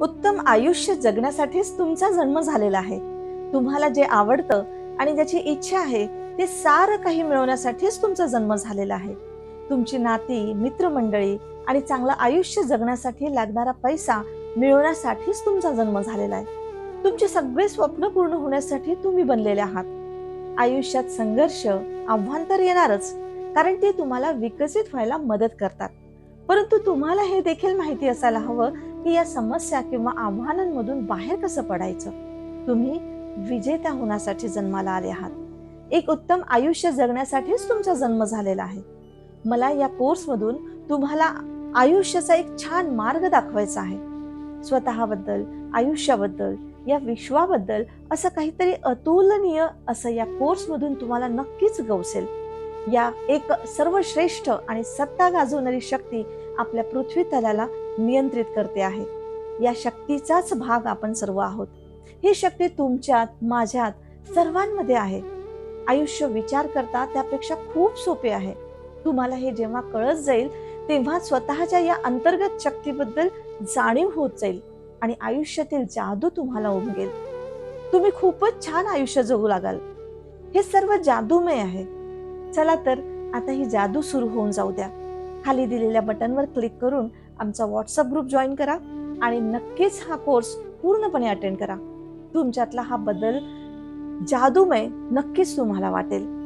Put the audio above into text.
उत्तम आयुष्य जगण्यासाठीच तुमचा जन्म झालेला आहे. तुम्हाला जे आवडतं आणि ज्याची इच्छा आहे ते सारं काही मिळवण्यासाठीच तुमचा जन्म झालेला आहे. तुमची नाती मित्रमंडळी आणि चांगलं आयुष्य जगण्यासाठी लागणारा पैसा मिळवण्यासाठीच तुमचा जन्म झालेला आहे. तुमचे सगळे स्वप्न पूर्ण होण्यासाठी तुम्ही बनलेले आहात. आयुष्यात संघर्ष आव्हान तर येणारच कारण ते तुम्हाला विकसित व्हायला मदत करतात. परंतु तुम्हाला हे देखील माहिती असायला हवं की या समस्या किंवा आव्हानांमधून बाहेर कसं पडायचं? तुम्ही विजेता होण्यासाठी जन्माला आले आहात. एक उत्तम आयुष्य जगण्यासाठीच तुमचा जन्म झालेला आहे. मला या कोर्समधून तुम्हाला आयुष्याचा एक छान मार्ग दाखवायचा आहे. स्वतःबद्दल आयुष्याबद्दल या विश्वाबद्दल असं काहीतरी अतुलनीय असं या कोर्समधून तुम्हाला नक्कीच गवसेल. या एक सर्वश्रेष्ठ आणि सत्ता गाजवणारी शक्ती आपल्या पृथ्वी तलाला नियंत्रित करते आहे. या शक्तीचाच भाग आपण सर्व आहोत. ही शक्ती तुमच्यात माझ्यात सर्वांमध्ये आहे. आयुष्य विचार करता त्यापेक्षा खूप सोपे आहे. तुम्हाला हे जेव्हा कळत जाईल तेव्हा स्वतःच्या या अंतर्गत शक्तीबद्दल जाणीव होत जाईल आणि आयुष्यातील जादू तुम्हाला उमगेल. तुम्ही खूपच छान आयुष्य जगू लागाल. हे सर्व जादूमय आहे. चला तर आता ही जादू सुरू होऊन जाऊ द्या. खाली दिलेल्या बटनवर क्लिक करून आमचा व्हॉट्सअप ग्रुप जॉईन करा आणि नक्कीच हा कोर्स पूर्णपणे अटेंड करा. तुमच्यातला हा बदल जादूमय नक्कीच तुम्हाला वाटेल.